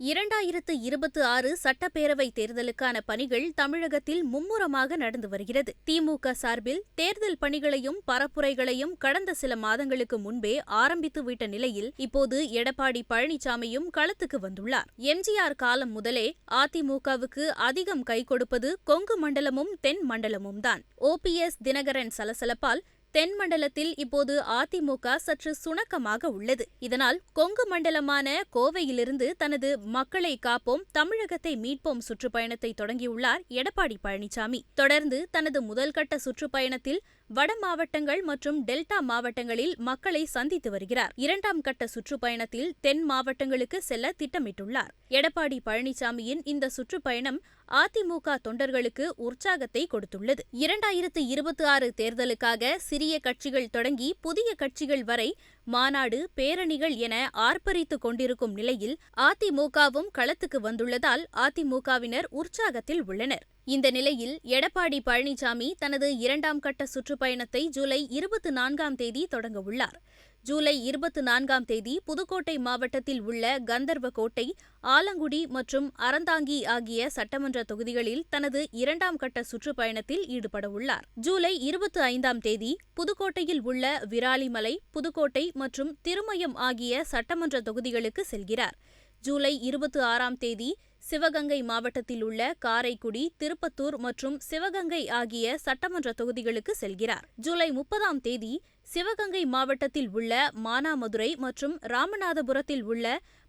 இரண்டாயிரத்து இருபத்து ஆறு சட்டப்பேரவை தேர்தலுக்கான பணிகள் தமிழகத்தில் மும்முரமாக நடந்து வருகிறது. திமுக சார்பில் தேர்தல் பணிகளையும் பரப்புரைகளையும் கடந்த சில மாதங்களுக்கு முன்பே ஆரம்பித்துவிட்ட நிலையில் இப்போது எடப்பாடி பழனிசாமியும் களத்துக்கு வந்துள்ளார். எம்ஜிஆர் காலம் முதலே அதிமுகவுக்கு அதிகம் கை கொடுப்பது கொங்கு மண்டலமும் தென் மண்டலமும் தான் ஓபிஎஸ் தினகரன் சலசலப்பால் தென் மண்டலத்தில் இப்போது அதிமுக சற்று சுணக்கமாக உள்ளது. இதனால் கொங்கு மண்டலமான கோவையிலிருந்து தனது மக்களை காப்போம் தமிழகத்தை மீட்போம் சுற்றுப்பயணத்தை தொடங்கியுள்ளார் எடப்பாடி பழனிசாமி. தொடர்ந்து தனது முதல்கட்ட சுற்றுப்பயணத்தில் வட மாவட்டங்கள் மற்றும் டெல்டா மாவட்டங்களில் மக்களை சந்தித்து வருகிறார். இரண்டாம் கட்ட சுற்றுப்பயணத்தில் தென் மாவட்டங்களுக்கு செல்ல திட்டமிட்டுள்ளார். எடப்பாடி பழனிசாமியின் இந்த சுற்றுப்பயணம் அதிமுக தொண்டர்களுக்கு உற்சாகத்தை கொடுத்துள்ளது. இரண்டாயிரத்து இருபத்தி ஆறு தேர்தலுக்காக சிறிய கட்சிகள் தொடங்கி புதிய கட்சிகள் வரை மாநாடு பேரணிகள் என ஆர்ப்பரித்துக் கொண்டிருக்கும் நிலையில் அதிமுகவும் களத்துக்கு வந்துள்ளதால் அதிமுகவினர் உற்சாகத்தில் உள்ளனர். இந்த நிலையில் எடப்பாடி பழனிசாமி தனது இரண்டாம் கட்ட சுற்றுப்பயணத்தை ஜூலை இருபத்தி நான்காம் தேதி தொடங்கவுள்ளார் ஜூலை இருபத்தி நான்காம் தேதி புதுக்கோட்டை மாவட்டத்தில் உள்ள கந்தர்வக்கோட்டை ஆலங்குடி மற்றும் அறந்தாங்கி ஆகிய சட்டமன்ற தொகுதிகளில் தனது இரண்டாம் கட்ட சுற்றுப்பயணத்தில் ஈடுபடவுள்ளார் ஜூலை இருபத்தி ஐந்தாம் தேதி புதுக்கோட்டையில் உள்ள விராலிமலை புதுக்கோட்டை மற்றும் திருமயம் ஆகிய சட்டமன்ற தொகுதிகளுக்கு செல்கிறார். ஜூலை இருபத்தி ஆறாம் தேதி சிவகங்கை மாவட்டத்தில் உள்ள காரைக்குடி திருப்பத்தூர் மற்றும் சிவகங்கை ஆகிய சட்டமன்ற தொகுதிகளுக்கு செல்கிறார். ஜூலை முப்பதாம் தேதி சிவகங்கை மாவட்டத்தில் உள்ள மானாமதுரை மற்றும் ராமநாதபுரத்தில் உள்ள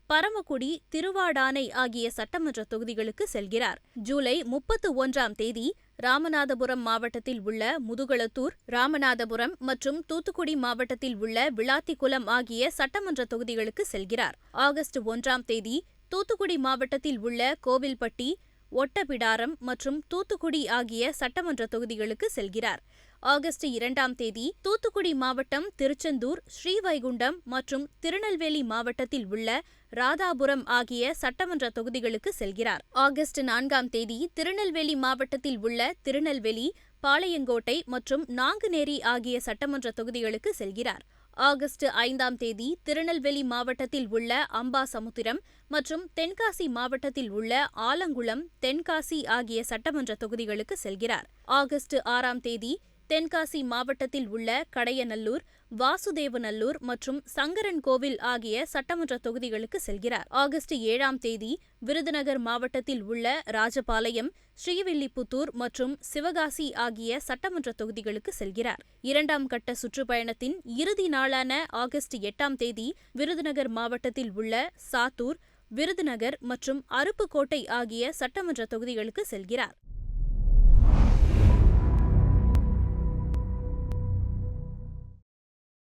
பரமக்குடி திருவாடானை ஆகிய சட்டமன்ற தொகுதிகளுக்கு செல்கிறார். ஜூலை முப்பத்து ஒன்றாம் தேதி ராமநாதபுரம் மாவட்டத்தில் உள்ள முதுகளத்தூர் ராமநாதபுரம் மற்றும் தூத்துக்குடி மாவட்டத்தில் உள்ள விளாத்திக்குளம் ஆகிய சட்டமன்ற தொகுதிகளுக்கு செல்கிறார். ஆகஸ்ட் ஒன்றாம் தேதி தூத்துக்குடி மாவட்டத்தில் உள்ள கோவில்பட்டி ஒட்டபிடாரம் மற்றும் தூத்துக்குடி ஆகிய சட்டமன்ற தொகுதிகளுக்கு செல்கிறார். ஆகஸ்ட் இரண்டாம் தேதி தூத்துக்குடி மாவட்டம் திருச்செந்தூர் ஸ்ரீவைகுண்டம் மற்றும் திருநெல்வேலி மாவட்டத்தில் உள்ள ராதாபுரம் ஆகிய சட்டமன்ற தொகுதிகளுக்கு செல்கிறார். ஆகஸ்ட் நான்காம் தேதி திருநெல்வேலி மாவட்டத்தில் உள்ள திருநெல்வேலி பாளையங்கோட்டை மற்றும் நாங்குநேரி ஆகிய சட்டமன்ற தொகுதிகளுக்கு செல்கிறார். ஆகஸ்ட் ஐந்தாம் தேதி திருநெல்வேலி மாவட்டத்தில் உள்ள அம்பாசமுத்திரம் மற்றும் தென்காசி மாவட்டத்தில் உள்ள ஆலங்குளம் தென்காசி ஆகிய சட்டமன்ற தொகுதிகளுக்கு செல்கிறார். ஆகஸ்ட் ஆறாம் தேதி தென்காசி மாவட்டத்தில் உள்ள கடையநல்லூர் வாசுதேவநல்லூர் மற்றும் சங்கரன் கோவில் ஆகிய சட்டமன்ற தொகுதிகளுக்கு செல்கிறார். ஆகஸ்ட் ஏழாம் தேதி விருதுநகர் மாவட்டத்தில் உள்ள ராஜபாளையம் ஸ்ரீவில்லிபுத்தூர் மற்றும் சிவகாசி ஆகிய சட்டமன்ற தொகுதிகளுக்கு செல்கிறார். இரண்டாம் கட்ட சுற்றுப்பயணத்தின் இறுதி நாளான ஆகஸ்ட் எட்டாம் தேதி விருதுநகர் மாவட்டத்தில் உள்ள சாத்தூர் விருதுநகர் மற்றும் அருப்புக்கோட்டை ஆகிய சட்டமன்ற தொகுதிகளுக்கு செல்கிறார்.